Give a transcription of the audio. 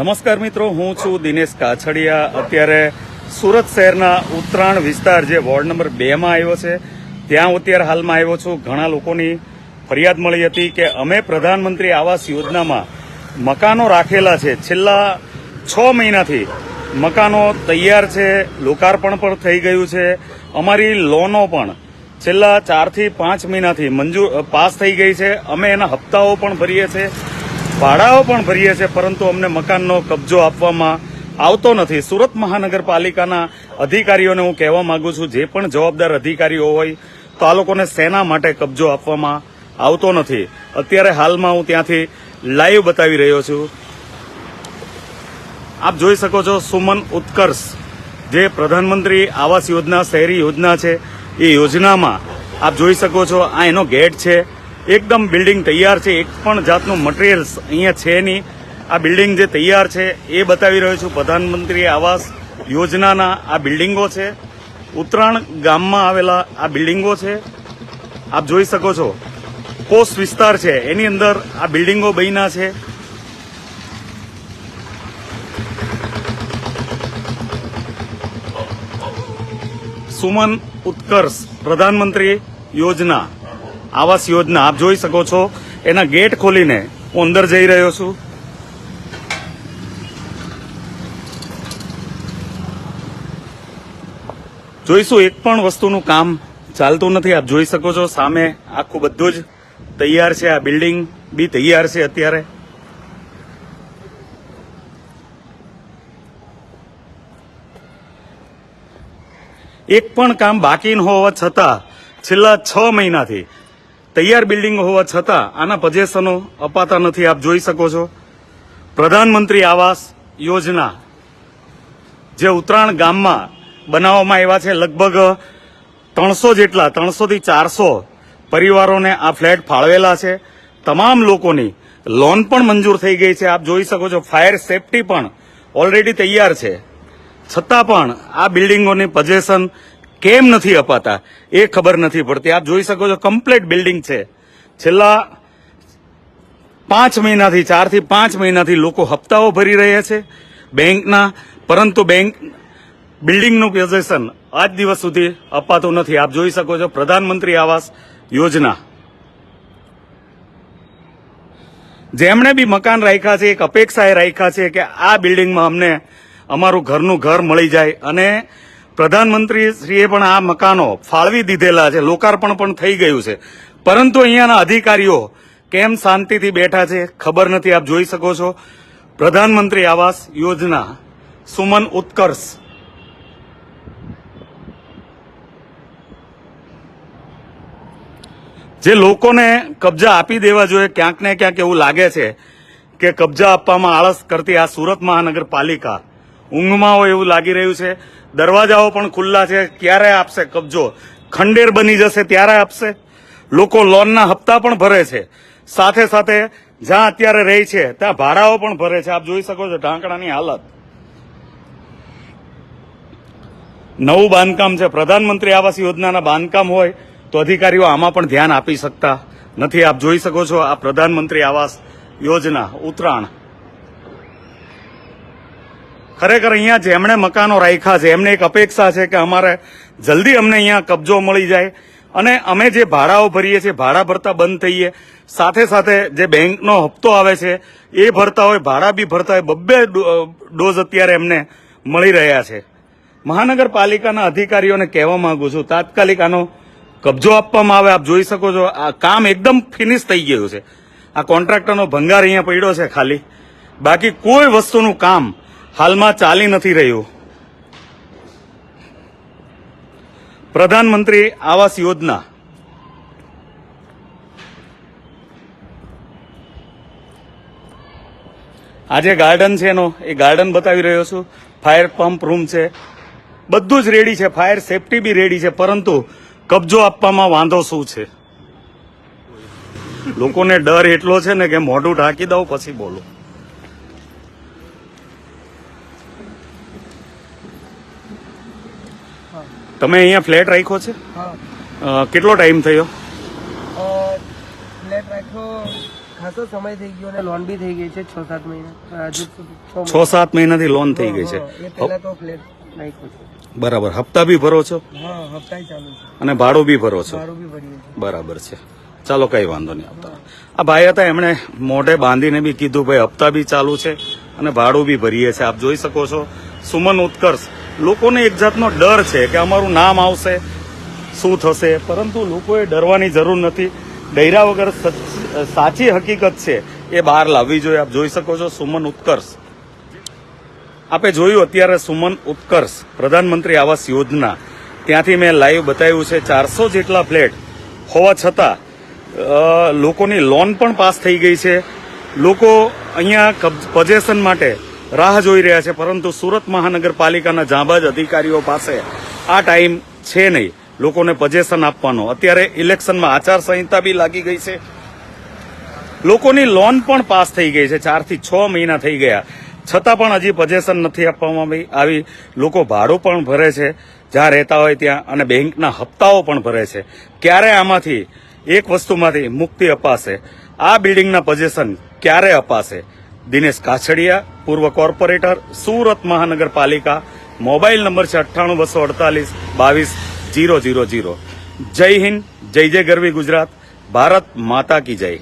નમસ્કાર મિત્રો, હું છું દિનેશ કાછડિયા. અત્યારે સુરત શહેરના ઉત્તરાયણ વિસ્તાર જે વોર્ડ નંબર બે માં આવ્યો છે, ત્યાં હું અત્યારે હાલમાં આવ્યો છું. ઘણા લોકોની ફરિયાદ મળી હતી કે અમે પ્રધાનમંત્રી આવાસ યોજનામાં મકાનો રાખેલા છે. છેલ્લા છ મહિનાથી મકાનો તૈયાર છે, લોકાર્પણ પણ થઈ ગયું છે. અમારી લોનો પણ છેલ્લા ચારથી પાંચ મહિનાથી મંજૂર પાસ થઈ ગઈ છે. અમે એના હપ્તાઓ પણ ભરીએ છીએ. ભાડાઓ પણ ભરીએ છીએ, પરંતુ અમને મકાનનો કબજો આપવામાં આવતો નથી. સુરત મહાનગરપાલિકાના અધિકારીઓને હું કહેવા માંગુ છું, જે પણ જવાબદાર અધિકારીઓ હોય, તો આ લોકોને સેના માટે કબજો આપવામાં આવતો નથી. અત્યારે હાલમાં હું ત્યાંથી લાઈવ બતાવી રહ્યો છું. આપ જોઈ શકો છો સુમન ઉત્કર્ષ, જે પ્રધાનમંત્રી આવાસ યોજના, શહેરી યોજના છે. એ યોજનામાં આપ જોઈ શકો છો, આ એનો ગેટ છે. એકદમ બિલ્ડિંગ તૈયાર છે. એક પણ જાતનું મટીરિયલ્સ અહીંયા છે નહીં. આ બિલ્ડિંગ જે તૈયાર છે એ બતાવી રહ્યો છું. પ્રધાનમંત્રી આવાસ યોજનાના આ બિલ્ડિંગો છે. ઉત્તરાયણ ગામમાં આવેલા આ બિલ્ડિંગો છે. આપ જોઈ શકો છો. કોસ વિસ્તાર છે. એની અંદર આ બિલ્ડિંગો બન્યા છે. સુમન ઉત્કર્ષ, પ્રધાનમંત્રી યોજના. આવાસ યોજના આપ જોઈ શકો છો. એના ગેટ ખોલીને હું અંદર જઈ રહ્યો છું. જોઈશું, એક પણ વસ્તુનું કામ ચાલતું નથી. આપ જોઈ શકો છો, સામે આખું બધું જ તૈયાર છે. આ બિલ્ડિંગ બી તૈયાર છે અત્યારે. એક પણ કામ બાકી ન હોવા છતાં છેલ્લા છ મહિનાથી તૈયાર બિલ્ડિંગ હોવા છતાં આના પજેશનો અપાતા નથી. આપ જોઈ શકો છો. પ્રધાનમંત્રી આવાસ યોજના જે ઉત્તરાયણ ગામમાં બનાવવામાં આવ્યા છે, લગભગ ત્રણસો જેટલા, ત્રણસોથી ચારસો પરિવારોને આ ફ્લેટ ફાળવેલા છે. તમામ લોકોની લોન પણ મંજૂર થઈ ગઈ છે. આપ જોઈ શકો છો, ફાયર સેફટી પણ ઓલરેડી તૈયાર છે. છતાં પણ આ બિલ્ડિંગોની પજેશન કેમ નથી અપાતા એ ખબર નથી પડતી. આપ જોઈ શકો છો કમ્પ્લીટ બિલ્ડિંગ છે. છેલ્લા પાંચ મહિનાથી, ચારથી પાંચ મહિનાથી લોકો હપ્તાઓ ભરી રહ્યા છે બેંકના, પરંતુ બેંક બિલ્ડિંગનું પોઝેશન આજ દિવસ સુધી અપાતું નથી. આપ જોઈ શકો છો પ્રધાનમંત્રી આવાસ યોજના. જેમણે બી મકાન રાખ્યા છે, એક અપેક્ષાએ રાખ્યા છે કે આ બિલ્ડિંગમાં અમને અમારું ઘરનું ઘર મળી જાય અને પ્રધાનમંત્રી શ્રીએ પણ આ મકાનો ફાળવી દીધેલા છે. લોકાર્પણ પણ થઈ ગયું છે. પરંતુ અહીંયાના અધિકારીઓ કેમ શાંતિથી બેઠા છે ખબર નથી. આપ જોઈ શકો છો. પ્રધાનમંત્રી આવાસ યોજના સુમન ઉત્કર્ષ. જે લોકોને કબજા આપી દેવા જોઈએ ક્યાંક ને ક્યાંક એવું લાગે છે કે કબજા આપવામાં આળસ કરતી આ સુરત મહાનગરપાલિકા ઊંઘમાં હોય એવું લાગી રહ્યું છે. દરવાજાઓ પણ ખુલ્લા છે, ક્યારે આપશે કબજો? ખંડેર બની જશે, ત્યારે આપશે. લોકો લોનના હપ્તા પણ ભરે છે. સાથે સાથે જ્યાં અત્યારે રહી છે, ત્યાં ભાડાઓ પણ ભરે છે. આપ જોઈ શકો છો ઢાંકણાની હાલત. નવું બાંધકામ છે. પ્રધાનમંત્રી આવાસ યોજનાના બાંધકામ હોય તો અધિકારીઓ આમાં પણ ધ્યાન આપી શકતા નથી. આપ જોઈ શકો છો આ પ્રધાનમંત્રી આવાસ યોજના ઉત્તરાયણ. ખરેખર અહીંયા જેમણે મકાનો રાખ્યા છે, એમને એક અપેક્ષા છે કે અમારે જલ્દી અમને અહીંયા કબજો મળી જાય. અને અમે જે ભાડાઓ ભરીએ છીએ, ભાડા ભરતા બંધ થઈએ, સાથે સાથે જે બેંકનો હપ્તો આવે છે, એ ભરતા હોય, ભાડા બી ભરતા હોય, બબ્બે ડોઝ અત્યારે એમને મળી રહ્યા છે. મહાનગરપાલિકાના અધિકારીઓને કહેવા માંગુ છું, તાત્કાલિક આનો કબજો આપવામાં આવે, આપ જોઈ શકો છો, આ કામ એકદમ ફિનિશ થઈ ગયું છે. આ કોન્ટ્રાક્ટરનો ભંગાર અહીંયા પડ્યો છે ખાલી. બાકી કોઈ વસ્તુનું કામ હાલમાં ચાલી નથી રહ્યું. પ્રધાનમંત્રી આવાસ યોજના. આજે ગાર્ડન છે એનો, એ ગાર્ડન બતાવી રહ્યો છું. ફાયર પંપ રૂમ છે. બધું જ રેડી છે. ફાયર સેફટી બી રેડી છે. પરંતુ કબજો આપવામાં વાંધો શું છે? લોકોને ડર એટલો છે ને કે મોઢું ઢાંકી દઉં, પછી બોલું. તમે અહીંયા ફ્લેટ રાખ્યો છે? કેટલો ટાઈમ થયો? ફ્લેટ રાખ્યો ખાસો સમય થઈ ગયો અને લોન બી થઈ ગઈ છે છ સાત મહિના છ સાત મહિનાથી લોન થઈ ગઈ છે. બરાબર. હપ્તા બી ભરો છો? અને ભાડું બી ભરો છો? બરાબર છે. ચાલો કઈ વાંધો નહીં. આવતા આ ભાઈ હતા એમણે મોઢે બાંધીને બી કીધું ભાઈ હપ્તા બી ચાલુ છે અને ભાડું બી ભરીએ છે આપ જોઈ શકો છો. સુમન ઉત્કર્ષ. લોકોને એક જાતનો ડર છે કે અમારું નામ આવશે, શું થશે, પરંતુ લોકોએ ડરવાની જરૂર નથી. ડૈરા વગર સાચી હકીકત છે, એ બહાર લાવવી જોઈએ. આપ જોઈ શકો છો સુમન ઉત્કર્ષ. આપે જોયું અત્યારે સુમન ઉત્કર્ષ, પ્રધાનમંત્રી આવાસ યોજના. ત્યાંથી મેં લાઈવ બતાવ્યું છે, ચારસો જેટલા ફ્લેટ. હોવા છતાં લોકોની લોન પણ પાસ થઈ ગઈ છે. લોકો અહીંયા પજેશન માટે રાહ જોઈ રહ્યા છે, પરંતુ સુરત મહાનગરપાલિકાના જાંબાજ અધિકારીઓ પાસે આ ટાઈમ છે નહીં. લોકોને પજેશન આપવાનો. અત્યારે ઇલેક્શનમાં આચારસંહિતા બી લાગી ગઈ છે. લોકોની લોન પણ પાસ થઈ ગઈ છે. ચારથી છ મહિના થઈ ગયા. છતાં પણ હજી પજેશન નથી આપવામાં આવી- લોકો ભાડું પણ ભરે છે. જ્યાં રહેતા હોય ત્યાં અને બેંકના હપ્તાઓ પણ ભરે છે. ક્યારે આમાંથી એક વસ્તુમાંથી મુક્તિ અપાશે? આ બિલ્ડિંગના પજેશન ક્યારે અપાશે? દિનેશ કાછડિયા, પૂર્વ કોર્પોરેટર, સુરત મહાનગરપાલિકા, મોબાઈલ નંબર છે અઠ્ઠાણું બસો અડતાલીસ બાવીસ જીરો જીરો જીરો. જય હિન્દ, જય જય ગરવી ગુજરાત, ભારત માતા કી જય.